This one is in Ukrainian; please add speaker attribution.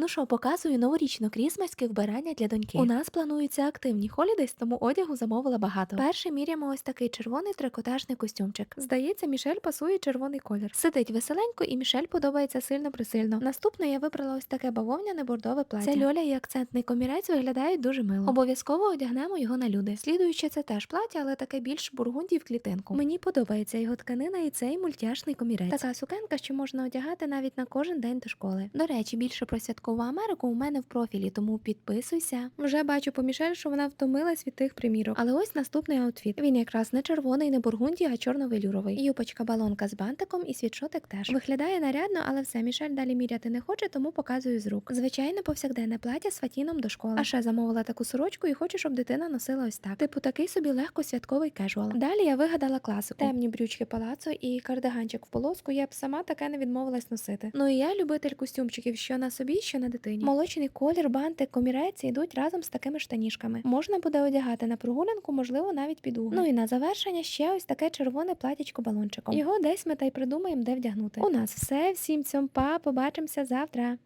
Speaker 1: Ну що, показую новорічно крісмаське вбирання для доньки. У нас плануються активні холідейс, тому одягу замовила багато. Перший міряємо ось такий червоний трикотажний костюмчик. Здається, Мішель пасує червоний колір. Сидить веселенько, і Мішель подобається сильно присильно. Наступно я вибрала ось таке бавовняне бордове плаття. Це льоля і акцентний комірець виглядають дуже мило. Обов'язково одягнемо його на люди. Слідуюче це теж плаття, але таке більш бургунді в клітинку. Мені подобається його тканина і цей мультяшний комірець. Така сукенка, що можна одягати навіть на кожен день до школи. До речі, більше про святкову Америку у мене в профілі, тому підписуйся. Вже бачу по Мішель, що вона втомилась від тих примірок. Але ось наступний аутфіт. Він якраз не червоний, не бургунді, а чорно-велюровий. Юпочка балонка з бантиком і світшотик теж. Виглядає нарядно, але все Мішель далі міряти не хоче, тому показую з рук. Звичайне повсякденне плаття з фатіном до школи. А ще замовила таку сорочку і хочу, щоб дитина носила ось так. Типу такий собі легко святковий кежуал. Далі я вигадала класику. Темні брючки палацо і кардиганчик в полоску. Я б сама таке не відмовилась носити. Ну і я любитель костюмчиків, що на собі, що на дитині. Молочний колір, бантик, комірець йдуть разом з такими штанішками. Можна буде одягати на прогулянку, можливо, навіть під угол. Ну і на завершення ще ось таке червоне платічко балончиком. Його десь ми та й придумаємо, де вдягнути. У нас все. Всім цьом па, побачимося завтра.